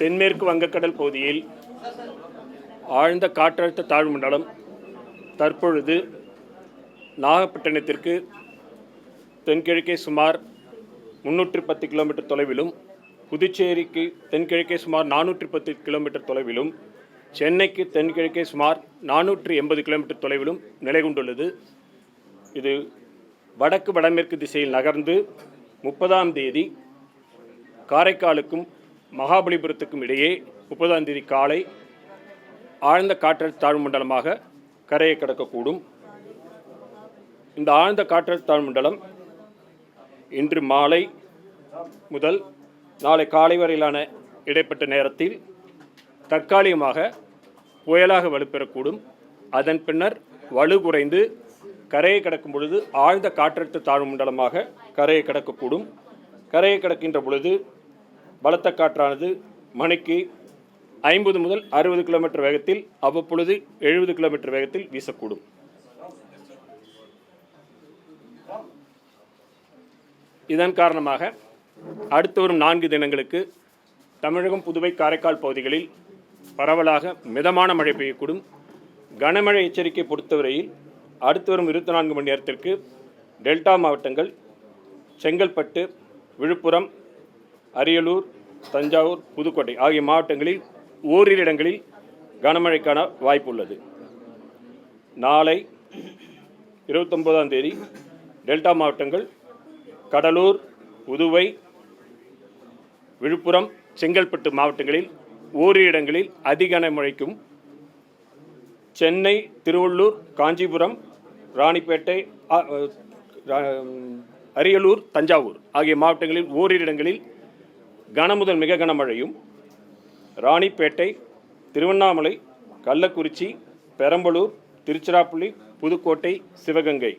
தென்மேற்கு வங்கக்கடல் பகுதியில் ஆழ்ந்த காற்றழுத்த தாழ்வு மண்டலம் தற்பொழுது நாகப்பட்டினத்திற்கு தென்கிழக்கே சுமார் முன்னூற்றி பத்து கிலோமீட்டர் தொலைவிலும் புதுச்சேரிக்கு தென்கிழக்கே சுமார் நானூற்றி பத்து கிலோமீட்டர் தொலைவிலும் சென்னைக்கு தென்கிழக்கே சுமார் நானூற்றி எண்பது கிலோமீட்டர் தொலைவிலும் நிலை கொண்டுள்ளது. இது வடக்கு வடமேற்கு திசையில் நகர்ந்து முப்பதாம் தேதி காரைக்காலுக்கும் மகாபலிபுரத்துக்கும் இடையே முப்பதாம் தேதி காலை ஆழ்ந்த காற்றழுத்த தாழ்வு மண்டலமாக கரையை கடக்கக்கூடும். இந்த ஆழ்ந்த காற்றழுத்த தாழ்வு மண்டலம் இன்று மாலை முதல் நாளை காலை வரையிலான இடைப்பட்ட நேரத்தில் தற்காலிகமாக புயலாக வலுப்பெறக்கூடும். அதன் பின்னர் வலு குறைந்து கரையை கடக்கும் பொழுது ஆழ்ந்த காற்றழுத்த தாழ்வு மண்டலமாக கரையை கடக்கக்கூடும். கரையை கடக்கின்ற பொழுது பலத்த காற்றானது மணிக்கு ஐம்பது முதல் அறுபது கிலோமீட்டர் வேகத்தில் அவ்வப்பொழுது எழுபது கிலோமீட்டர் வேகத்தில் வீசக்கூடும். இதன் காரணமாக அடுத்து வரும் நான்கு தினங்களுக்கு தமிழகம் புதுவை காரைக்கால் பகுதிகளில் பரவலாக மிதமான மழை பெய்யக்கூடும். கனமழை எச்சரிக்கை பொறுத்தவரையில் அடுத்து வரும் இருபத்தி நான்கு மணி நேரத்திற்கு டெல்டா மாவட்டங்கள் செங்கல்பட்டு விழுப்புரம் அரியலூர் தஞ்சாவூர் புதுக்கோட்டை ஆகிய மாவட்டங்களில் ஓரிரு இடங்களில் கனமழைக்கான வாய்ப்பு உள்ளது நாளை இருபத்தொம்போதாம் தேதி டெல்டா மாவட்டங்கள் கடலூர் புதுவை விழுப்புரம் செங்கல்பட்டு மாவட்டங்களில் ஓரிரு இடங்களில் அதிக மழைக்கும் சென்னை திருவள்ளூர் காஞ்சிபுரம் ராணிப்பேட்டை அரியலூர் தஞ்சாவூர் ஆகிய மாவட்டங்களில் ஓரிரு இடங்களில் கனமுதல் மிக கனமழையும் ராணிப்பேட்டை திருவண்ணாமலை கள்ளக்குறிச்சி பெரம்பலூர் திருச்சிராப்பள்ளி புதுக்கோட்டை சிவகங்கை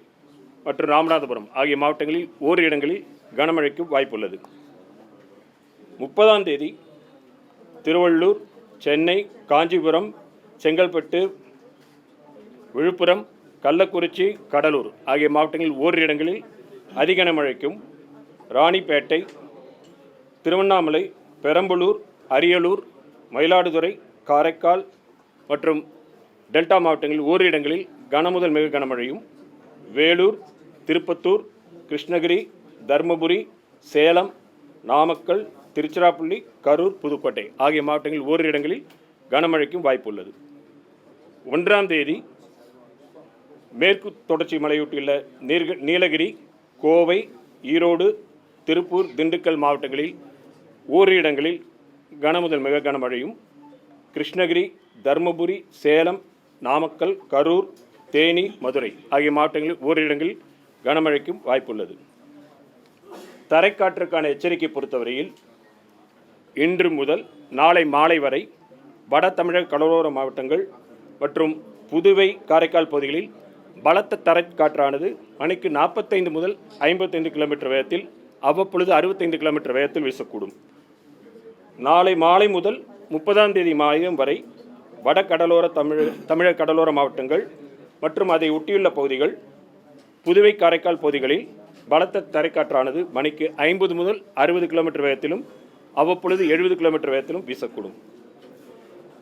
மற்றும் ராமநாதபுரம் ஆகிய மாவட்டங்களில் ஓரிரு இடங்களில் கனமழைக்கு வாய்ப்புள்ளது. முப்பதாம் தேதி திருவள்ளூர் சென்னை காஞ்சிபுரம் செங்கல்பட்டு விழுப்புரம் கள்ளக்குறிச்சி கடலூர் ஆகிய மாவட்டங்களில் ஓரிரு இடங்களில் அதிக கனமழைக்கும் ராணிப்பேட்டை திருவண்ணாமலை பெரம்பலூர் அரியலூர் மயிலாடுதுறை காரைக்கால் மற்றும் டெல்டா மாவட்டங்களில் ஓரிரு இடங்களில் கனமுதல் மிக கனமழையும். வேலூர் திருப்பத்தூர் கிருஷ்ணகிரி தருமபுரி சேலம் நாமக்கல் திருச்சிராப்பள்ளி கரூர் புதுக்கோட்டை ஆகிய மாவட்டங்களில் ஓரிரு இடங்களில் கனமழைக்கும் வாய்ப்பு உள்ளது ஒன்றாம் தேதி மேற்கு தொடர்ச்சி மலையொட்டியுள்ள நீர்க நீலகிரி கோவை ஈரோடு திருப்பூர் திண்டுக்கல் மாவட்டங்களில் ஓரிரு இடங்களில் கனமுதல் மிக கனமழையும் கிருஷ்ணகிரி தருமபுரி சேலம் நாமக்கல் கரூர் தேனி மதுரை ஆகிய மாவட்டங்களில் ஓரிரு இடங்களில் கனமழைக்கும் வாய்ப்புள்ளது. தரைக்காற்றுக்கான எச்சரிக்கை பொறுத்தவரையில் இன்று முதல் நாளை மாலை வரை வட தமிழக கடலோர மாவட்டங்கள் மற்றும் புதுவை காரைக்கால் பகுதிகளில் பலத்த தரைக்காற்றானது மணிக்கு நாற்பத்தைந்து முதல் ஐம்பத்தைந்து கிலோமீட்டர் வேகத்தில் அவ்வப்பொழுது அறுபத்தைந்து கிலோமீட்டர் வேகத்தில் வீசக்கூடும். நாளை மாலை முதல் முப்பதாம் தேதி மாயம் வரை வட கடலோர தமிழ் தமிழக கடலோர மாவட்டங்கள் மற்றும் அதை ஒட்டியுள்ள பகுதிகள் புதுவை காரைக்கால் பகுதிகளில் பலத்த தரைக்காற்றானது மணிக்கு ஐம்பது முதல் அறுபது கிலோமீட்டர் வேகத்திலும் அவ்வப்பொழுது எழுபது கிலோமீட்டர் வேகத்திலும் வீசக்கூடும்.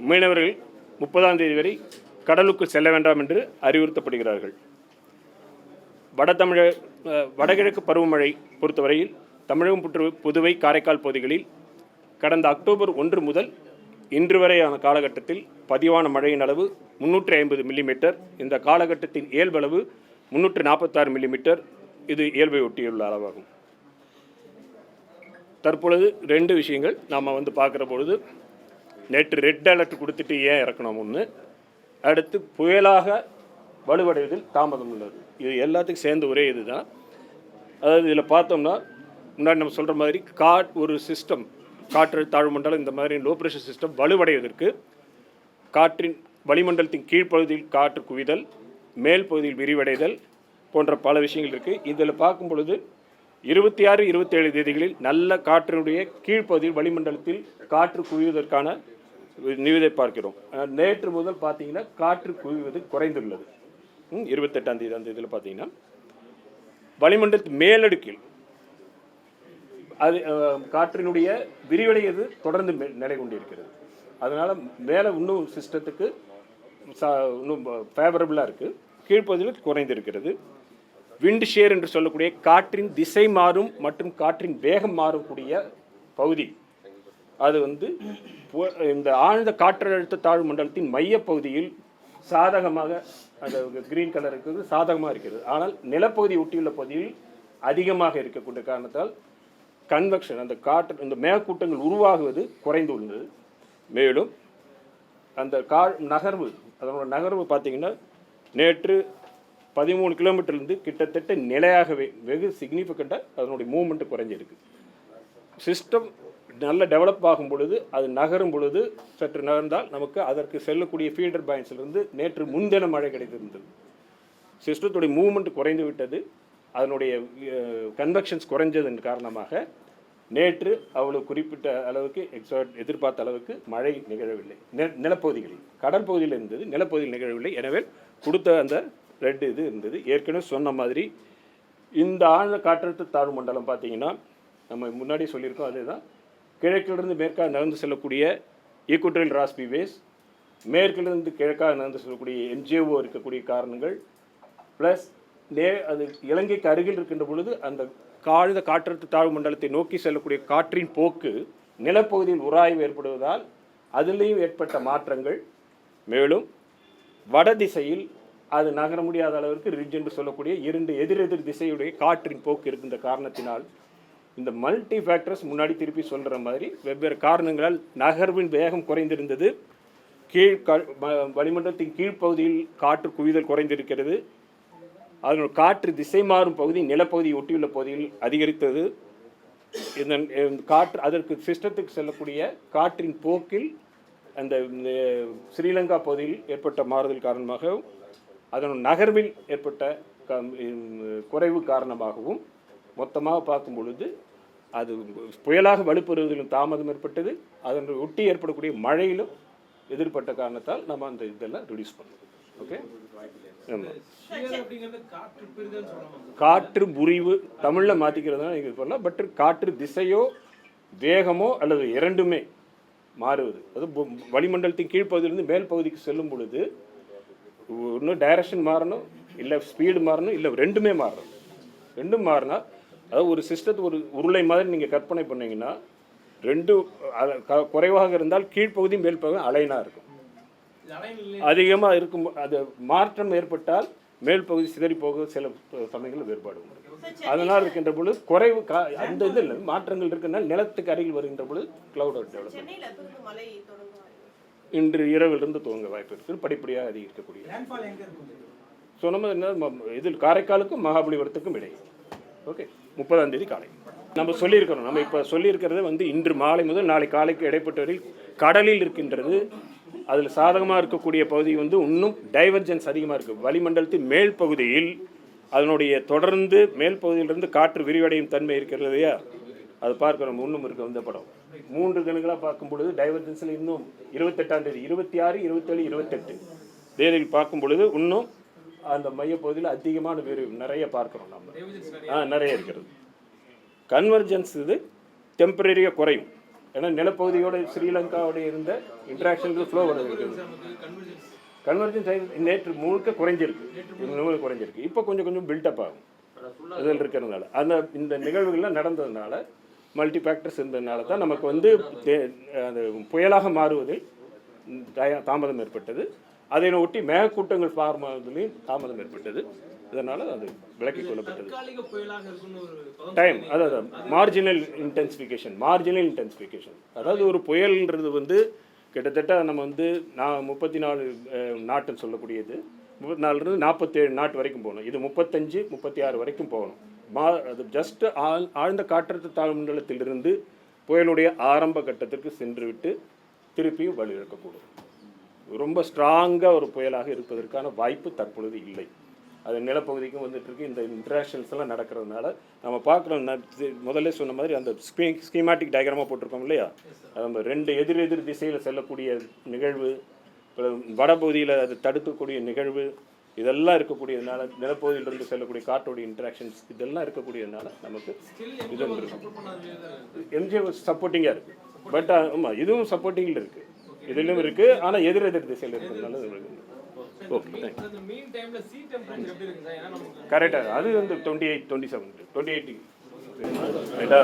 மீனவர்கள் முப்பதாம் தேதி வரை கடலுக்கு செல்ல வேண்டாம் என்று அறிவுறுத்தப்படுகிறார்கள். வட தமிழக வடகிழக்கு பருவமழை பொறுத்தவரையில் தமிழகம் புற்று புதுவை காரைக்கால் பகுதிகளில் கடந்த அக்டோபர் ஒன்று முதல் இன்று வரையான காலகட்டத்தில் பதிவான மழையின் அளவு முன்னூற்றி ஐம்பது மில்லிமீட்டர் இந்த காலகட்டத்தின் இயல்பளவு முன்னூற்றி நாற்பத்தாறு மில்லிமீட்டர் இது இயல்பை ஒட்டியுள்ள அளவாகும். தற்பொழுது ரெண்டு விஷயங்கள் நாம் வந்து பார்க்குற பொழுது நேற்று ரெட் அலர்ட் கொடுத்துட்டு ஏன் இறக்கணும் ஒன்று அடுத்து புயலாக வலுவடைவதில் தாமதம் உள்ளது. இது எல்லாத்துக்கும் சேர்ந்து ஒரே இதுதான். அதாவது இதில் பார்த்தோம்னா முன்னாடி நம்ம சொல்கிற மாதிரி காட் ஒரு சிஸ்டம் காற்று தாழ்வு மண்டலம் இந்த மாதிரி லோ ப்ரெஷர் சிஸ்டம் வலுவடைவதற்கு காற்றின் வளிமண்டலத்தின் கீழ்ப்பகுதியில் காற்று குவிதல் மேல் பகுதியில் விரிவடைதல் போன்ற பல விஷயங்கள் இருக்குது இதில் பார்க்கும் பொழுது இருபத்தி ஆறு இருபத்தேழு தேதிகளில் நல்ல காற்றினுடைய கீழ்ப்பகுதியில் வளிமண்டலத்தில் காற்று குவிவதற்கான நிவிதை பார்க்கிறோம். நேற்று முதல் பார்த்தீங்கன்னா காற்று குவிவது குறைந்துள்ளது. இருபத்தெட்டாம் தேதி அந்த இதில் பார்த்தீங்கன்னா வளிமண்டலத்து மேலடுக்கில் அது காற்றினுடைய விரிவடையது தொடர்ந்து நிலை கொண்டிருக்கிறது அதனால் மேலே இன்னும் சிஸ்டத்துக்கு சா இன்னும் ஃபேவரபுளாக இருக்குது கீழ்ப்பகுதியில் குறைந்திருக்கிறது. விண்ட் ஷேர் என்று சொல்லக்கூடிய காற்றின் திசை மாறும் மற்றும் காற்றின் வேகம் மாறக்கூடிய பகுதி. அது வந்து இந்த ஆழ்ந்த காற்றழுத்த தாழ்வு மண்டலத்தின் மையப்பகுதியில் சாதகமாக அந்த கிரீன் கலர் இருக்கிறது சாதகமாக இருக்கிறது. ஆனால் நிலப்பகுதி ஒட்டியுள்ள பகுதியில் அதிகமாக இருக்கக்கூடிய காரணத்தால் கன்வெக்ஷன் அந்த காற்று இந்த மேகக்கூட்டங்கள் உருவாகுவது குறைந்துள்ளது மேலும் அந்த கா நகர்வு அதனோட நகர்வு பார்த்தீங்கன்னா நேற்று பதிமூணு கிலோமீட்டர்லேருந்து கிட்டத்தட்ட நிலையாகவே வெகு சிக்னிஃபிகண்ட்டாக அதனுடைய மூமெண்ட்டு குறைஞ்சிருக்கு. சிஸ்டம் நல்ல டெவலப் ஆகும் பொழுது அது நகரும் பொழுது சற்று நகர்ந்தால் நமக்கு அதற்கு செல்லக்கூடிய ஃபீல்டர் பாயிண்ட்ஸ்லேருந்து நேற்று முன்தின மழை கிடைத்திருந்தது. சிஸ்டத்துடைய மூமெண்ட் குறைந்து விட்டது. அதனுடைய கன்வெக்ஷன்ஸ் குறைஞ்சதன் காரணமாக நேற்று அவ்வளவு குறிப்பிட்ட அளவுக்கு எக்ஸாட் எதிர்பார்த்த அளவுக்கு மழை நிகழவில்லை. நெ நிலப்பகுதிகளில் கடற்பகுதியில் இருந்தது நிலப்பகுதியில் நிகழவில்லை. எனவே கொடுத்த அந்த ரெட் இது இருந்தது. ஏற்கனவே சொன்ன மாதிரி இந்த ஆழ்ந்த காற்றழுத்த தாழ்வு மண்டலம் பார்த்தீங்கன்னா நம்ம முன்னாடி சொல்லியிருக்கோம் அதே தான் கிழக்கிலிருந்து மேற்காக நகர்ந்து செல்லக்கூடிய ஈக்குவட்டரியல் ராஸ்பி வேஸ் மேற்கிலிருந்து கிழக்காக நகர்ந்து செல்லக்கூடிய என்ஜிஓ இருக்கக்கூடிய காரணங்கள் ப்ளஸ் நே அது இலங்கைக்கு அருகில் இருக்கின்ற பொழுது அந்த காழ்ந்த காற்றழுத்த தாழ்வு மண்டலத்தை நோக்கி செல்லக்கூடிய காற்றின் போக்கு நிலப்பகுதியில் உராய்வு ஏற்படுவதால் அதிலேயும் ஏற்பட்ட மாற்றங்கள். மேலும் வட திசையில் அது நகர முடியாத அளவிற்கு ரிட்ஜ் என்று சொல்லக்கூடிய இரண்டு எதிரெதிர் திசையுடைய காற்றின் போக்கு இருக்கின்ற காரணத்தினால் இந்த மல்டி ஃபேக்டர்ஸ் முன்னாடி திருப்பி சொல்கிற மாதிரி வெவ்வேறு காரணங்களால் நகர்வின் வேகம் குறைந்திருந்தது. கீழ் க- வளிமண்டலத்தின் கீழ்ப்பகுதியில் காற்று குவிதல் குறைந்திருக்கிறது. அதனுடைய காற்று திசை மாறும் பகுதி நிலப்பகுதியை ஒட்டியுள்ள பகுதியில் அதிகரித்தது. இந்த காற்று அதற்கு சிஸ்டத்துக்கு செல்லக்கூடிய காற்றின் போக்கில் அந்த ஸ்ரீலங்கா பகுதியில் ஏற்பட்ட மாறுதல் காரணமாக அதன் நகர்வில் ஏற்பட்ட குறைவு காரணமாகவும் மொத்தமாக பார்க்கும் பொழுது அது புயலாக வலுப்பெறுவதிலும் தாமதம் ஏற்பட்டது. அதன் ஒட்டி ஏற்படக்கூடிய மழையிலும் எதிர்பட்ட காரணத்தால் நம்ம அந்த இதெல்லாம் ரிடியூஸ் பண்ணுவோம் ஓகே ஆமாம் ஷியர் அப்படிங்கிறது காற்று முறிவு தமிழில் மாற்றிக்கிறதுனா நீங்கள் பண்ணலாம். பட் காற்று திசையோ வேகமோ அல்லது இரண்டுமே மாறுவது. அது வளிமண்டலத்தின் கீழ்ப்பகுதியிலிருந்து மேல் பகுதிக்கு செல்லும் பொழுது இன்னும் டைரக்ஷன் மாறணும் இல்லை ஸ்பீடு மாறணும் இல்லை ரெண்டுமே மாறணும். ரெண்டும் மாறினா அதாவது ஒரு சிஸ்டத்தை ஒரு உருளை மாதிரி நீங்கள் கற்பனை பண்ணீங்கன்னா ரெண்டு அல- க- குறைவாக இருந்தால் கீழ்ப்பகுதி மேல் பகுதி அலைனாக இருக்கும். அதிகமாக இருக்கும் அது மாற்றம் ஏற்பட்டால் மேல் பகுதி சிதறி போக சில சமயங்களில் வேறுபாடு உண்டு. அதனால் இருக்கின்ற பொழுது குறைவு கா அந்த இதில் மாற்றங்கள் இருக்குனால் நிலத்துக்கு அருகில் வருகின்ற பொழுது கிளவுட் டெவலப் சென்னையில எப்போது மழை தொடங்கும் வாய்ப்பு இன்று இரவிலிருந்து துவங்க வாய்ப்பு இருக்குது படிப்படியாக அதிகரிக்கக்கூடிய. லேண்ட்ஃபால் எங்க இருக்கும்? சொன்ன மாதிரி என்ன இதில் காரைக்காலுக்கும் மகாபலிபுரத்துக்கும் இடையே. ஓகே முப்பதாம் தேதி காலை. நம்ம சொல்லியிருக்கிறோம் நம்ம இப்போ சொல்லியிருக்கிறது வந்து இன்று மாலை முதல் நாளை காலைக்கு இடைப்பட்ட வரையில் கடலில் இருக்கின்றது. அதில் சாதகமாக இருக்கக்கூடிய பகுதி வந்து இன்னும் டைவர்ஜென்ஸ் அதிகமாக இருக்குது வளிமண்டலத்தின் மேல் பகுதியில் அதனுடைய தொடர்ந்து மேல் பகுதியிலிருந்து காற்று விரிவடையும் தன்மை இருக்கிறது இல்லையா? அது பார்க்குறோம் இன்னும் இருக்க இந்த படம். மூன்று கணங்களாக பார்க்கும் பொழுது டைவர்ஜென்ஸில் இன்னும் இருபத்தெட்டாம் தேதி இருபத்தி ஆறு இருபத்தேழு இருபத்தெட்டு. தேதியில் பார்க்கும் பொழுது இன்னும் அந்த மையப்பகுதியில் அதிகமான விரிவு நிறைய பார்க்குறோம் நம்ம. ஆ நிறைய இருக்கிறது. கன்வர்ஜென்ஸ் இது டெம்பரரியாக குறையும். ஏன்னா நிலப்பகுதியோட ஸ்ரீலங்காவோட இருந்த இன்ட்ராக்ஷனுக்கு ஃப்ளோ வருது கன்வர்ஜென்ஸ் நேற்று முழுக்க குறைஞ்சிருக்கு. முழுக்க குறைஞ்சிருக்கு. இப்போ கொஞ்சம் கொஞ்சம் பில்டப் ஆகும். இதில் இருக்கிறதுனால. அந்த இந்த நிகழ்வுகள்லாம் நடந்ததுனால மல்டி ஃபேக்டர்ஸ் இருந்ததுனால தான் நமக்கு வந்து தே- அது புயலாக மாறுவதில் தாமதம் ஏற்பட்டது. அதை ஒட்டி மேகக்கூட்டங்கள் ஃபார்ம் ஆகுதுலேயும் தாமதம் ஏற்பட்டது. இதனால் அது விலக்கிக் கொள்ளப்பட்டது. டைம் அதாவது மார்ஜினல் இன்டென்சிஃபிகேஷன் மார்ஜினல் இன்டென்சிஃபிகேஷன் அதாவது ஒரு புயல்ன்றது வந்து கிட்டத்தட்ட நம்ம வந்து நான் முப்பத்தி நாலு நாட்டுன்னு சொல்லக்கூடியது. முப்பத்தி நாலுலேருந்து நாற்பத்தேழு நாட்டு வரைக்கும் போகணும். இது முப்பத்தஞ்சு முப்பத்தி ஆறு வரைக்கும் போகணும். மா அது ஜஸ்ட் ஆழ் ஆழ்ந்த காற்றழுத்த தாழ்வு மண்டலத்திலிருந்து புயலுடைய ஆரம்ப கட்டத்திற்கு சென்றுவிட்டு திருப்பியும் வலுவிழக்கக்கூடும். ரொம்ப ஸ்ட்ராங்காக ஒரு புயலாக இருப்பதற்கான வாய்ப்பு தற்பொழுது இல்லை. அது நிலப்பகுதிக்கும் வந்துட்டு இருக்கு இந்த இன்ட்ராக்ஷன்ஸ் எல்லாம் நடக்கிறதுனால நம்ம பார்க்குறோம். முதல்ல சொன்ன மாதிரி அந்த ஸ்கீ ஸ்கீமாட்டிக் டயக்ராமாக போட்டிருக்கோம் இல்லையா? அது நம்ம ரெண்டு எதிர் எதிர் திசையில் செல்லக்கூடிய நிகழ்வு வடபகுதியில் அது தடுக்கக்கூடிய நிகழ்வு இதெல்லாம் இருக்கக்கூடியதுனால நிலப்பகுதியிலிருந்து செல்லக்கூடிய காற்றோடைய இன்ட்ராக்ஷன்ஸ் இதெல்லாம் இருக்கக்கூடியதுனால நமக்கு இது. எம்ஜிஏ சப்போர்ட்டிங்காக இருக்குது பட் ஆமாம் இதுவும் சப்போர்ட்டிங்கில் இருக்குது இதிலும் இருக்குது ஆனால் எதிர் எதிர் திசையில் இருக்கிறதுனால கரெக்டாக அது வந்து twenty eight twenty seven twenty eight ரைட்டா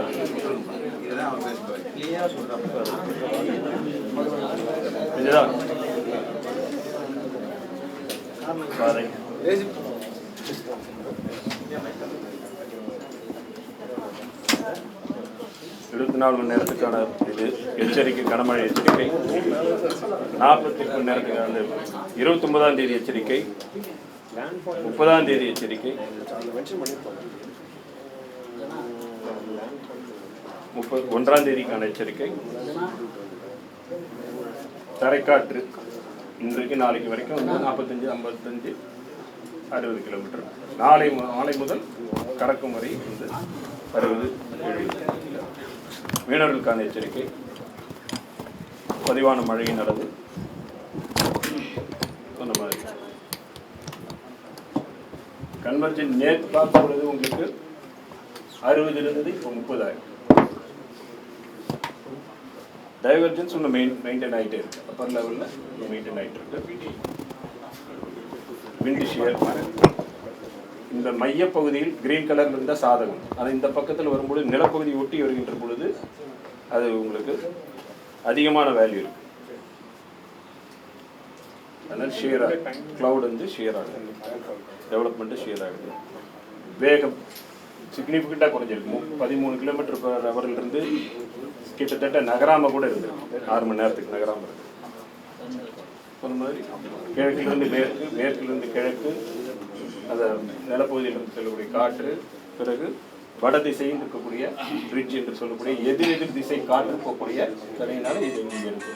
இருபத்தி நாலு மணி நேரத்துக்கான இது எச்சரிக்கை கனமழை எச்சரிக்கை. நாற்பத்தி மணி நேரத்துக்கான இருபத்தி ஒன்பதாம் தேதி எச்சரிக்கை. முப்பதாம் தேதி எச்சரிக்கை. முப்பது ஒன்றாம் தேதிக்கான எச்சரிக்கை. தரைக்காற்று இன்றைக்கு நாளைக்கு வரைக்கும் வந்து நாற்பத்தஞ்சு ஐம்பத்தஞ்சு அறுபது கிலோமீட்டர். நாளை மு- நாளை முதல் கடக்கும் வரை வந்து அறுபது எழுபது. மீனவர்களுக்கான எச்சரிக்கை. பதிவான மழையின் அளவு. சொன்ன மாதிரி. கன்வர்ஜன் நேற்று பார்க்கும் பொழுது உங்களுக்கு அறுபது இருந்தது இப்போ முப்பதாயிரம். டைவர்ஜன்ஸ் ஒன்று மெயின் மெயின்டைன் ஆகிட்டே இருக்கு. அப்பர் லெவலில் மெயின்டைன் ஆகிட்டு இருக்கு. விண்ட் ஷியர் இந்த மையப்பகுதியில் கிரீன் கலர்ல இருந்தால் சாதகம். அது இந்த பக்கத்தில் வரும்பொழுது நிலப்பகுதி ஒட்டி வருகின்ற பொழுது அது உங்களுக்கு அதிகமான வேல்யூ இருக்கு. அதனால் ஷியர் க்ளவுட் வந்து ஷியர் ஆகுது. டெவலப்மெண்ட்டு ஷியர் ஆகுது. வேகம் சிக்னிஃபிகண்ட்டாக குறைஞ்சிருக்கு. பதிமூணு கிலோமீட்டர் பர் ஹவரில் இருந்து கிட்டத்தட்ட நகராம கூட இருக்கு ஆறு மணி நேரத்துக்கு நகராம இருக்கு. சொன்ன மாதிரி கிழக்கிலிருந்து மேற்கு மேற்கிலிருந்து கிழக்கு அந்த நிலப்பகுதியிலிருந்து செல்லக்கூடிய காற்று பிறகு வட திசையில் இருக்கக்கூடிய பிரிட்ஜ் என்று சொல்லக்கூடிய எதிர் எதிர் திசை காற்று போகக்கூடிய தடையினால இது இங்கே இருக்கு.